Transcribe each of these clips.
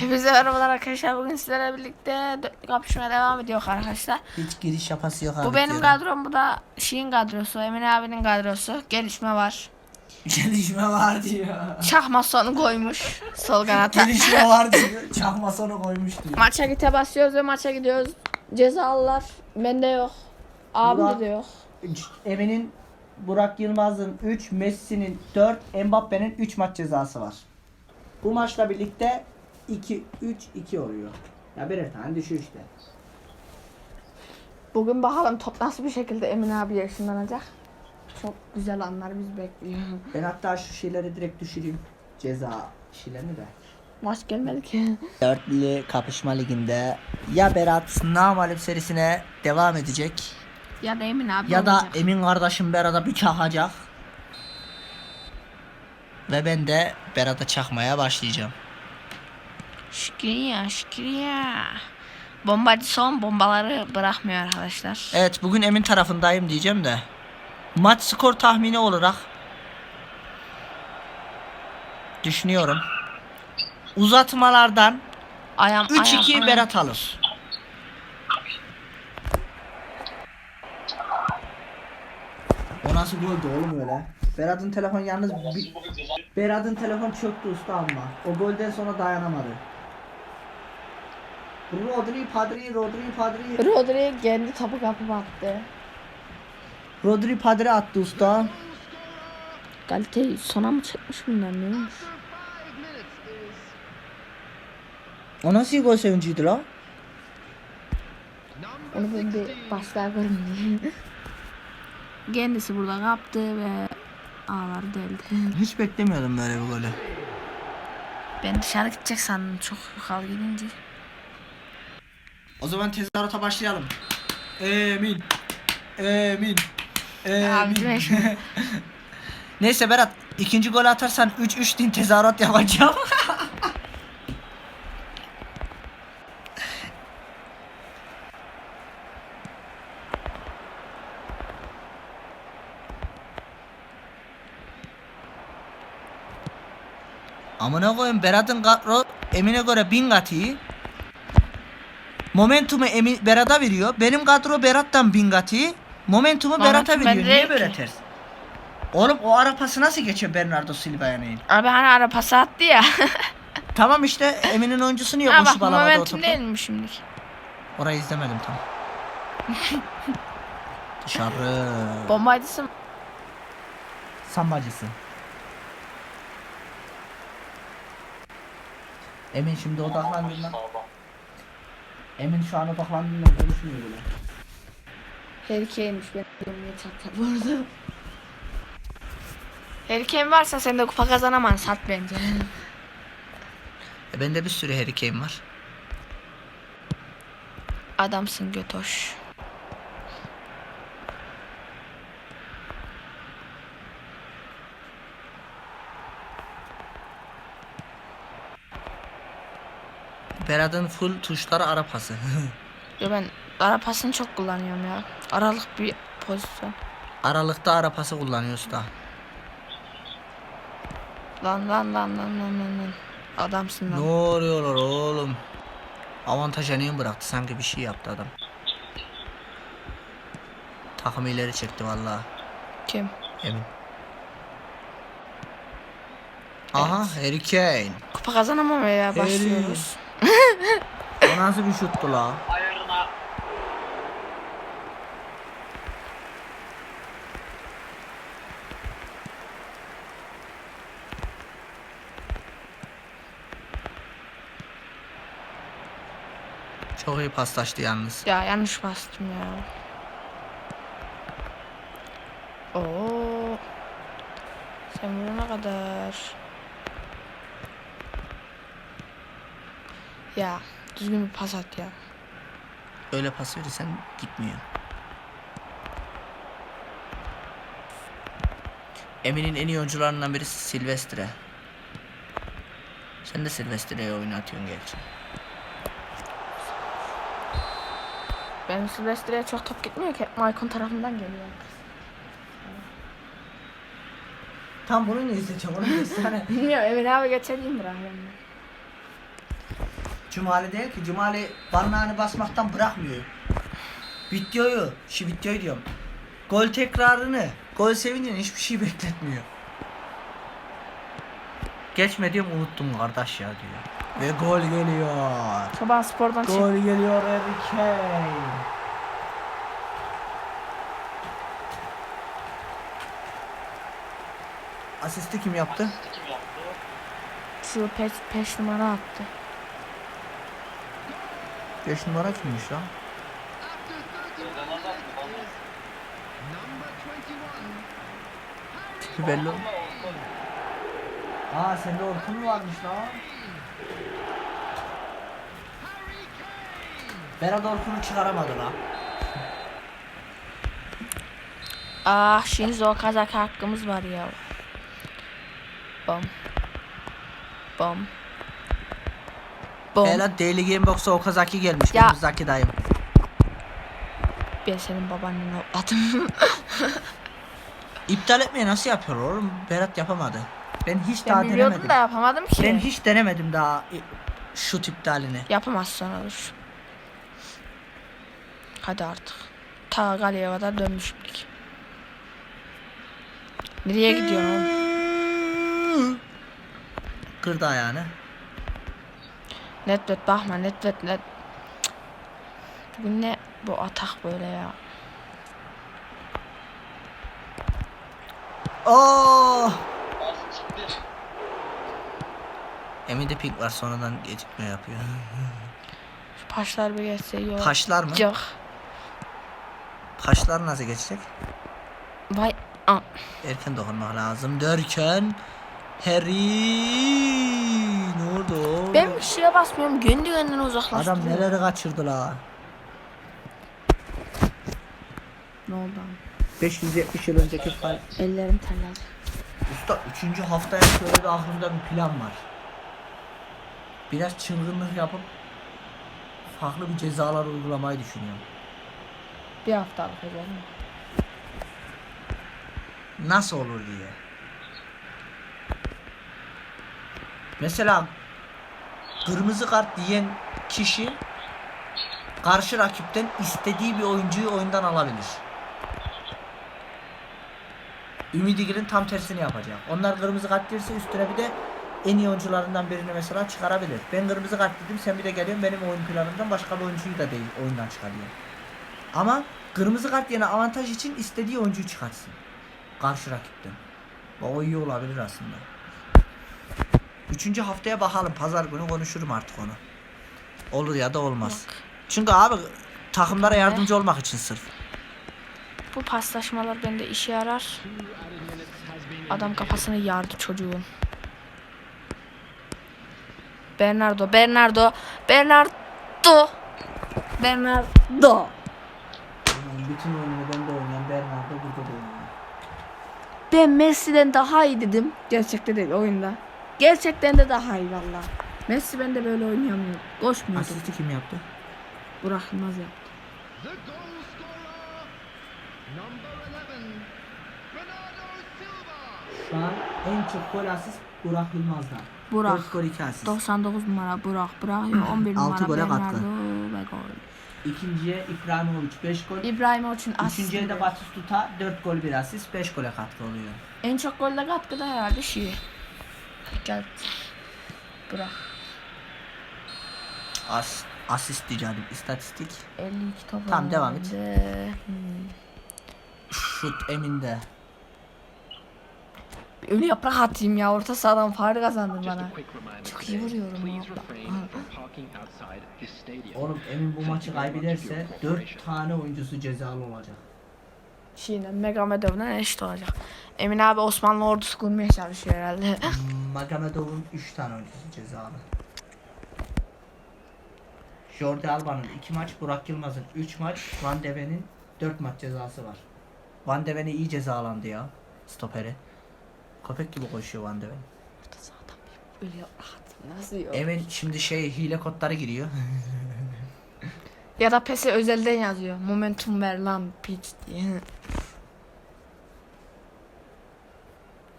Hepinize merhabalar arkadaşlar. Bugün sizlerle birlikte dörtlü kapışmaya devam ediyor arkadaşlar. Hiç giriş yapası yok abi. Bu benim diyorum. kadrom, bu da Şiin kadrosu, Emin abinin kadrosu. Gelişme var. Gelişme var diyor. Çakma sonu koymuş sol kanata. Gelişme var diyor. Çakma sonu koymuş diyor. Maça gite basıyoruz ve maça gidiyoruz. Cezalılar bende yok. Abimde de yok. Emin'in Burak Yılmaz'ın 3, Messi'nin 4, Mbappe'nin 3 maç cezası var. Bu maçla birlikte 2 3 2 oluyor. Ya birer tane düşüyor işte. Bugün bakalım top nasıl bir şekilde Emin abi yaşınlanacak. Çok güzel anlar bizi bekliyor. Ben hatta şu şeyleri direkt düşüreyim. Ceza şeylerini de. Maç gelmedi ki. Dörtlü kapışma liginde ya Berat Namalip serisine devam edecek ya da Emin abi ya da olacak. Emin kardeşim Berat'a bir çakacak. Ve ben de Berat'a çakmaya başlayacağım. Şükriye şükriye. Bombacı son bombaları bırakmıyor arkadaşlar. Evet bugün Emin tarafındayım diyeceğim de. Maç skor tahmini olarak düşünüyorum. Uzatmalardan Ayağım, 3-2 ayağım, Berat alır. O nasıl goldü oğlum öyle? Berat'ın telefon yalnız. Berat'ın telefon çöktü usta ama. O golden sonra dayanamadı. Rodri, Padri, Rodri, Padri. Rodri kendi topu kapıp attı. Rodri Padri attı usta. Kaliteyi sona mı çekmiş bunlar ne olmuş? O nasıl gol sevinciydi la? Onu ben bir başlar görmeyeyim. Kendisi burada kaptı ve ağları deldi. Hiç beklemiyordum böyle bir golü. Ben dışarı gidecek sandım çok yukarı gidince. O zaman tezahürata başlayalım. Emin. Emin. Emin. Neyse Berat ikinci gol atarsan 3-3 din tezahürat yapacağım. Amına koyayım Berat'ın kadro Emin'e göre 1000 kat iyi. Momentumu Emin Berat'a veriyor. Benim kadro Berat'tan 1000 kat iyi. Momentumu Berat'a Momentum veriyor. bende Niye değil böyle ki. ters? Oğlum o ara pası nasıl geçiyor Bernardo Silva'ya neyin? Abi hani ara pası attı ya. Tamam işte Emin'in oyuncusu niye ha bak koşup alamadı o momentum değil mi şimdi? Orayı izlemedim tam. Dışarı. Bombacısı Sambacısı. Emin şimdi odaklandığından. Emin şu an odaklandığından konuşmuyor bile. Herkeymiş ben niye çatta bu arada. Herkeyim varsa sen de kupa kazanamazsın sat bence. E bende bir sürü Harry Kane var. Adamsın götoş. Berat'ın full tuşları ara pası. Ya ben ara pasını çok kullanıyorum ya. Aralık bir pozisyon. Aralıkta ara pası kullanıyoruz da. Lan lan lan lan lan lan lan. Adamsın Ne lan. oluyorlar oğlum? Avantaja niye bıraktı? Sanki bir şey yaptı adam. Takım ileri çekti vallahi. Kim? Emin. Aha Harry Kane. Kupa kazanamamaya başlıyoruz. O nasıl bir şuttu la? Çok iyi paslaştı yalnız. Ya yanlış bastım ya. Oo. Sen vurana kadar. Ya düzgün bir pas at ya. Öyle pas verirsen gitmiyor. Emin'in en iyi oyuncularından birisi Silvestre. Sen de Silvestre'yi oynatıyorsun gerçi. Benim Silvestre'ye çok top gitmiyor ki. Hep Maicon tarafından geliyor. Tam bunu niye seçeceğim? Onu tane. Bilmiyorum Emir abi geçelim bırakıyorum ben. Cumali değil ki. Cumali banağını basmaktan bırakmıyor. Videoyu, şu videoyu diyorum. Gol tekrarını, gol sevincini hiçbir şey bekletmiyor. Geçme diyorum unuttum kardeş ya diyor. Ve gol geliyor. Sabah spordan çık. Gol geliyor Harry Kane. Asisti kim yaptı? Şu peş, peş numara attı. 5 numara kimmiş lan? Tipi belli oldu. Aa sende Orkun mu varmış lan? Berat Orkun'u çıkaramadı lan. Ah Shinzo Kazak hakkımız var ya. Bom. Bom. Bom. Hele Daily Game Box'a Okazaki gelmiş. Ya. Ya. Zaki dayım. Ben senin babaanneni atladım. İptal etmeyi nasıl yapıyor oğlum? Berat yapamadı. Ben hiç daha ben biliyordum denemedim. da yapamadım ki. Ben hiç denemedim daha şut iptalini. Yapamazsan olur. Hadi artık. Ta kaleye kadar dönmüştük. Nereye gidiyorsun oğlum? Kırdı ayağını. Net net bakma net net. Bugün ne bu atak böyle ya. Oo! Emin'de pik var sonradan gecikme yapıyor. Şu paşlar bir geçse yok. Paşlar mı? Yok. Paşlar nasıl geçecek? Vay. Aa. Erken dokunmak lazım derken Harry ne oldu? oğlum? Ben bir şeye basmıyorum. Kendi kendine uzaklaştı. Adam neleri kaçırdı la? Ne oldu abi? 570 yıl önceki fal. Ellerim terledi. Usta 3. haftaya şöyle bir aklımda bir plan var. Biraz çılgınlık yapıp farklı bir cezalar uygulamayı düşünüyorum. Bir haftalık efendim. Nasıl olur diye. Mesela kırmızı kart diyen kişi karşı rakipten istediği bir oyuncuyu oyundan alabilir. Ümidi Gül'ün tam tersini yapacak. Onlar kırmızı kart verirse üstüne bir de en iyi oyuncularından birini mesela çıkarabilir. Ben kırmızı kart dedim sen bir de geliyorsun benim oyun planımdan başka bir oyuncuyu da değil oyundan çıkarıyor. Ama kırmızı kart yerine avantaj için istediği oyuncuyu çıkartsın. Karşı rakipten. O iyi olabilir aslında. Üçüncü haftaya bakalım. Pazar günü konuşurum artık onu. Olur ya da olmaz. Çünkü abi takımlara yardımcı olmak için sırf. Bu paslaşmalar bende işe yarar. Adam kafasını yardı çocuğun. Bernardo, Bernardo, Bernardo. Bernardo. Bütün oyunu ben de oynayan Bernardo burada da oynuyor. Ben Messi'den daha iyi dedim. Gerçekte değil oyunda. Gerçekten de daha iyi valla. Messi ben de böyle oynayamıyor. Koşmuyordu. Asisti kim yaptı? Burak Yılmaz yaptı. The goal scorer, number 11, Bernardo Silva. Şu an en çok gol asist Burak Yılmaz'dan. Burak. 4 gol 2 asist. 99 numara Burak bırakıyor. 11 Altı numara gole Bernardo katkı. ve gol. İkinciye İbrahimovic 5 gol. İbrahimovic'in asist. Üçüncüye de Batistuta 4 gol 1 asist 5 gole katkı oluyor. En çok golde katkıda herhalde şey. Gel. Burak. As, asist diyeceğim istatistik. 52 top. Tamam, devam et. Hmm. Şut eminde. Ölü yaprak atayım ya. Orta sahadan fare kazandın Just bana. Çok iyi vuruyorum ya. Oğlum Emin bu maçı kaybederse your 4 cooperation. tane oyuncusu cezalı olacak. Şeyle Megamedov'dan eşit olacak. Emin abi Osmanlı ordusu kurmaya çalışıyor herhalde. Magomedov'un 3 tane oyuncusu cezalı. Jordi Alba'nın 2 maç, Burak Yılmaz'ın 3 maç, Van de Ven'in 4 maç cezası var. Van de Ven'i iyi cezalandı ya. Stoperi. Köpek gibi koşuyor Van de Ven. Orta sahadan atayım. Nasıl yok? Emin şimdi şey hile kodları giriyor. Ya da PES'e özelden yazıyor. Momentum ver lan piç diye.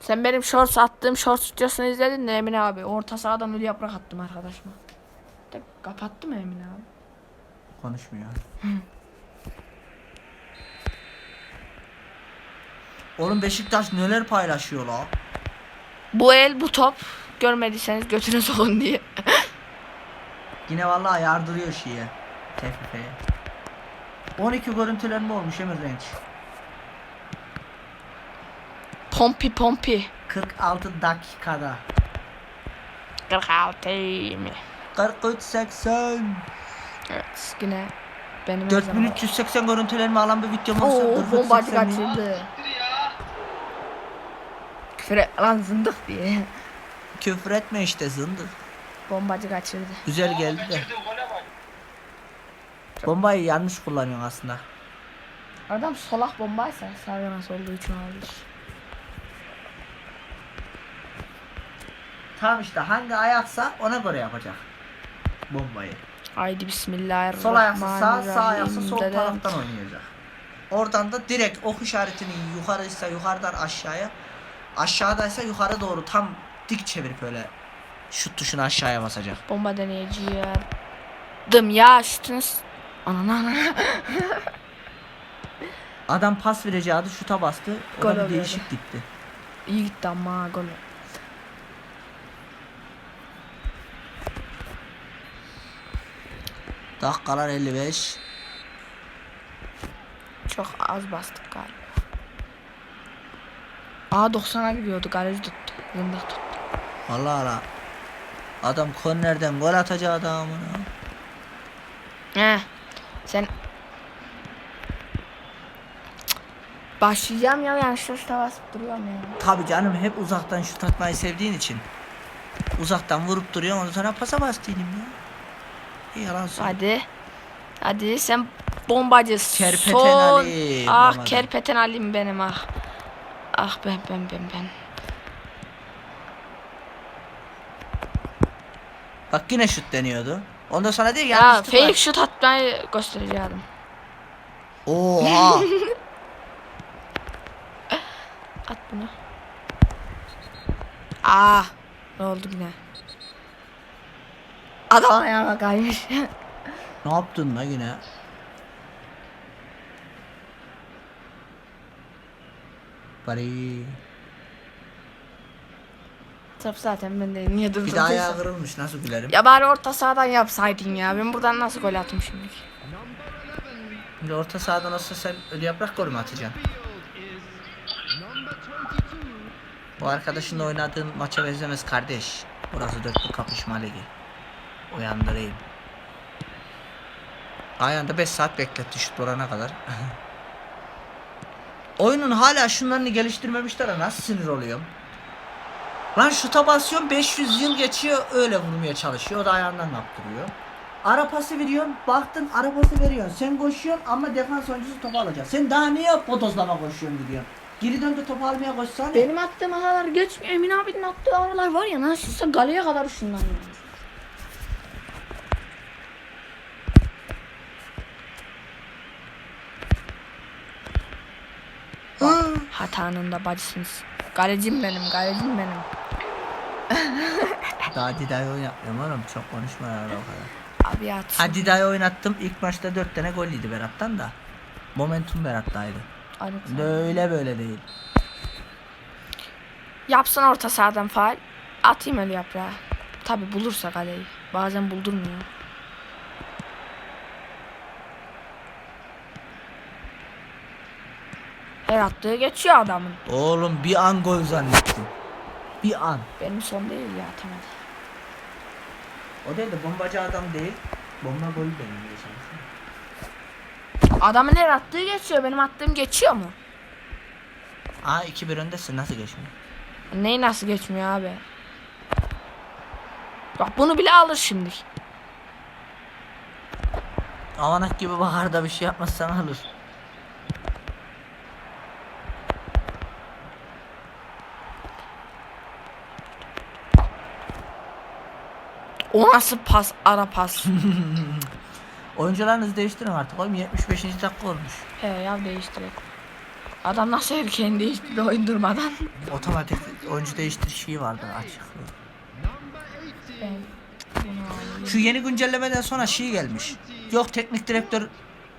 Sen benim shorts attığım shorts videosunu izledin mi Emin abi? Orta sahadan ölü yaprak attım arkadaşıma. De kapattı mı Emin abi? Konuşmuyor. Oğlum Beşiktaş neler paylaşıyor la? Bu el bu top. Görmediyseniz götüne sokun diye. Yine vallahi yardırıyor şeye. TFF'ye. 12 görüntülenme olmuş Emir Renç. Pompi pompi. 46 dakikada. 46 mi? 43 80. Evet yine benim her zaman- 4380 görüntülenme alan bir videom olsa Oo 43 bombacı 80 mi? kaçırdı. Küfür et lan zındık diye. Küfür etme işte zındır. Bombacı kaçırdı. Güzel geldi de. Bombayı yanlış kullanıyorsun aslında. Adam solak bombaysa sağ nasıl olduğu için olabilir. Tam işte hangi ayaksa ona göre yapacak. Bombayı. Haydi bismillahirrahmanirrahim. Sol ayaksa sağ, sağ ayaksa sol Dedem. taraftan oynayacak. Oradan da direkt ok işaretini yukarıysa yukarıdan aşağıya, aşağıdaysa yukarı doğru tam dik çevirip öyle şut tuşunu aşağıya basacak. Bomba deneyeceğim. Dım ya şutunuz. Anana ana. Adam pas vereceği şuta bastı. O Gol da bir oluyordu. değişik gitti. İyi gitti ama gol. Dakikalar 55. Çok az bastık galiba. Aa 90'a gidiyordu garaj tuttu. Zındık tuttu. Vallahi la. Adam kornerden gol atacak adamına. He. Sen Başlayacağım ya yanlışlıkla basıp duruyorum ya. Tabi canım hep uzaktan şut atmayı sevdiğin için. Uzaktan vurup duruyor ondan sonra pasa bastıydım ya. İyi yalan söylüyor. Hadi. Hadi sen bombacı. Kerpeten Son. Ali, Ah bulamadım. kerpeten Ali'm benim ah. Ah ben ben ben ben. Bak yine şut deniyordu. Ondan sonra ki Ya yanlışlık fake şut atmayı göstereceğim. Oha. At bunu. Ah. Ne oldu yine? Adam ayağına kaymış. ne yaptın la yine? Bari. Top zaten ben de niye durdum? Bir de ayağı kırılmış nasıl gülerim. Ya bari orta sahadan yapsaydın ya. Ben buradan nasıl gol attım şimdi? Number 11. Şimdi orta sahadan olsa sen ölü yaprak golü mü atacaksın? Bu arkadaşınla oynadığın maça benzemez kardeş. Burası dörtlü kapışma ligi. Uyandırayım. Ayağında 5 saat bekletti şut vurana kadar. Oyunun hala şunlarını geliştirmemişler ha, nasıl sinir oluyorum. Lan şuta basıyorsun 500 yıl geçiyor öyle vurmaya çalışıyor. O da ayağından yaptırıyor. Ara pası veriyorsun baktın ara pası veriyorsun. Sen koşuyorsun ama defans oyuncusu topu alacak. Sen daha niye bodozlama koşuyorsun gidiyorsun. Geri dön de topu almaya koşsana. Benim attığım aralar geçmiyor. Emin abinin attığı aralar var ya nasılsa galeye kadar ışınlanıyor. Hatanın da bacısınız. Galecim benim, galecim benim. Daha Dida'yı oynatmıyorum oğlum. Çok konuşma ya o kadar. Abi at. Ha Dida'yı oynattım. İlk maçta 4 tane gol yedi Berat'tan da. Momentum Berat'taydı. Hadi. Böyle böyle değil. Yapsın orta sahadan faal. Atayım öyle yaprağı. Tabi bulursa kaleyi. Bazen buldurmuyor. Her attığı geçiyor adamın. Oğlum bir an gol zannettim. Bir an. Benim son değil ya atamadı. O değil de bombacı adam değil. Bomba golü benim çalışıyor. Adamın her attığı geçiyor. Benim attığım geçiyor mu? Aa 2-1 öndesin nasıl geçmiyor? Neyi nasıl geçmiyor abi? Bak bunu bile alır şimdi. Avanak gibi bakar da bir şey yapmazsan alır. O nasıl pas? Ara pas. Oyuncularınızı değiştirin artık oğlum 75. dakika olmuş. He ya değiştirek. Adam nasıl erken değiştirdi oyun durmadan. Otomatik oyuncu değiştir şeyi vardı açık. Number 80. Ben bunu alayım. Şu yeni güncellemeden sonra şey gelmiş. Yok teknik direktör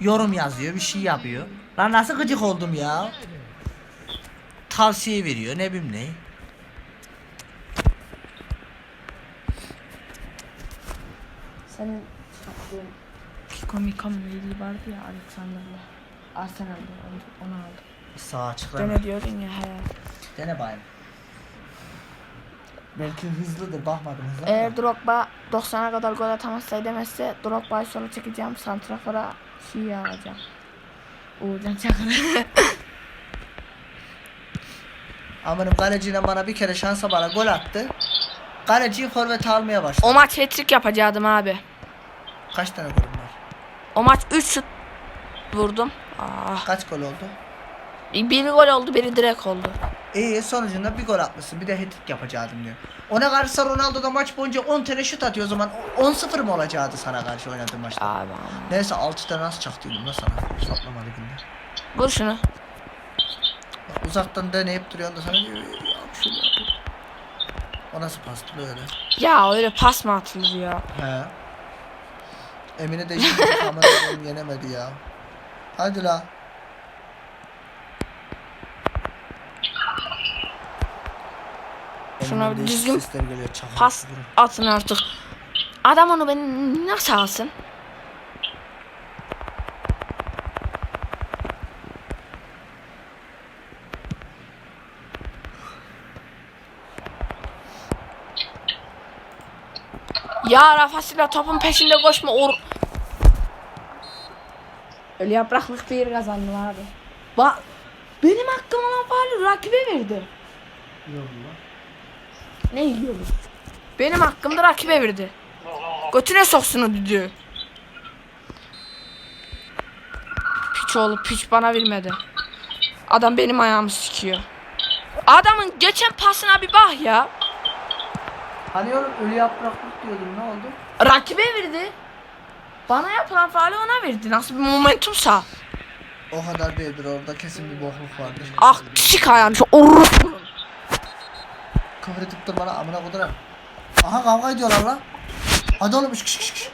yorum yazıyor, bir şey yapıyor. Lan nasıl gıcık oldum ya. Tavsiye veriyor, ne bileyim ne. Senin Mika mıydı vardı ya Alexander'la. Arsenal'da onu, onu aldım. Sağ açık Dene diyordun ya he. Dene bayım. Belki hızlıdır, bakmadım hızlı. Eğer Drogba 90'a kadar gol atamazsa edemezse Drogba'yı sola çekeceğim. Santrafor'a şey alacağım. Uğurcan Çakır'ı. Amirim kaleciyle bana bir kere şansa bana gol attı. Kaleciyi forvet almaya başladı. o maç hat-trick yapacaktım abi. Kaç tane var? O maç 3 şut vurdum. Ah. Kaç gol oldu? Biri gol oldu, biri direkt oldu. İyi sonucunda bir gol atmışsın. Bir de hat-trick yapacaktım diyor. Ona karşı Ronaldo da maç boyunca 10 tane şut atıyor o zaman 10-0 mı olacaktı sana karşı oynadığın maçta? Abi aman. Neyse 6 tane nasıl çaktıydım da sana. Saplamadı günde. Vur şunu. Bak, uzaktan deneyip duruyorsun da sana diyor şunu yap. O nasıl pastı böyle? Ya öyle pas mı atılır ya? He. Emine de şimdi kamera yenemedi ya. Hadi la. Şuna bir düzgün Pas atın artık. Adam onu beni nasıl alsın? Ya Rafa Silva topun peşinde koşma or. Öyle yapraklık bir kazandım abi. Bak benim hakkım olan faali rakibe verdi. Ne yiyoruz? Benim hakkımda rakibe verdi. Götüne soksun o düdüğü. Piç oğlu piç bana vermedi. Adam benim ayağımı sikiyor. Adamın geçen pasına bir bak ya. Hani oğlum ölü yapraklık diyordum ne oldu? Rakibe verdi. Bana yapılan faali ona verdi. Nasıl bir momentumsa. O kadar değildir orada kesin bir bokluk vardır. Ah sik ayağını şu orospu. Küfür edip dur bana amına kodurar. Aha kavga ediyorlar lan. Hadi oğlum şık şık şık.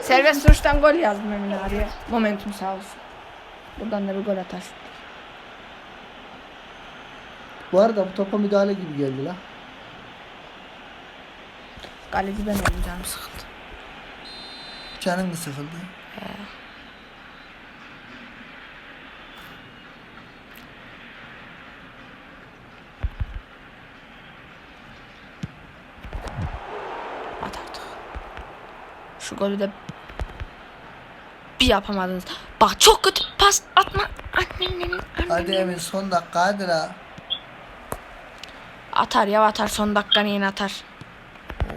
Serbest vuruştan gol yazdım Emin abiye. Momentum sağ olsun. Buradan da bir gol atar. Bu arada bu topa müdahale gibi geldi lan. Kaleci ben olacağım sıkıntı. Canın mı sıkıldı? At artık. Şu golü de bir yapamadınız. Bak çok kötü pas atma. Annenin Hadi Emin son dakika hadi la. Atar ya atar son dakikanı yine atar.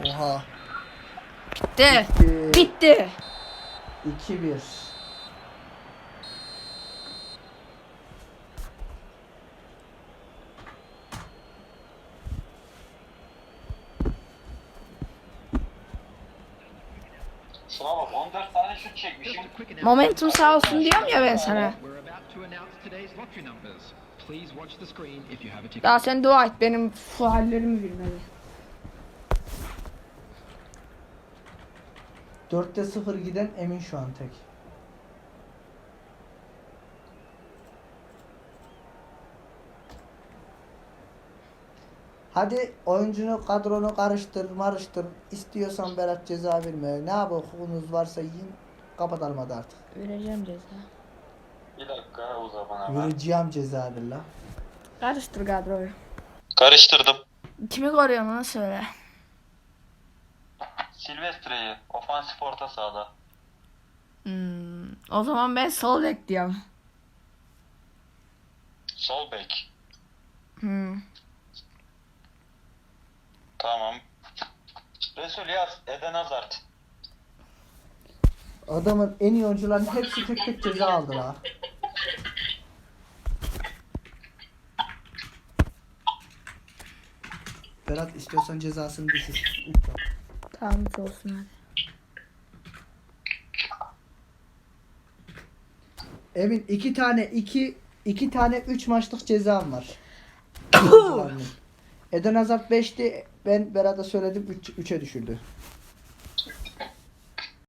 Oha. Bitti. Bitti. Bitti. 2-1. Şuna bak 14 tane şut çekmişim. Momentum sağ olsun diyorum ya ben sana. Daha sen dua et benim fuallerimi bilmedi. 4'te 0 giden Emin şu an tek. Hadi oyuncunu kadronu karıştır marıştır. İstiyorsan Berat ceza verme. Ne yap hukukunuz varsa yiyin. Kapatalım hadi artık. Vereceğim ceza. Bir dakika o zaman hemen. Vereceğim ceza la. Karıştır kadroyu. Karıştırdım. Kimi koruyorsun onu söyle. Silvestre'yi ofansif orta sahada. Hmm, o zaman ben sol bek diyorum. Sol bek. Hmm. Tamam. Resul yaz. Eden Hazard. Adamın en iyi oyuncuların hepsi tek tek ceza aldı la. Berat istiyorsan cezasını düşür. Tamam olsun hadi. Emin iki tane iki iki tane üç maçlık cezam var. Eden Hazard 5'ti ben Berat'a söyledim 3'e düşürdü.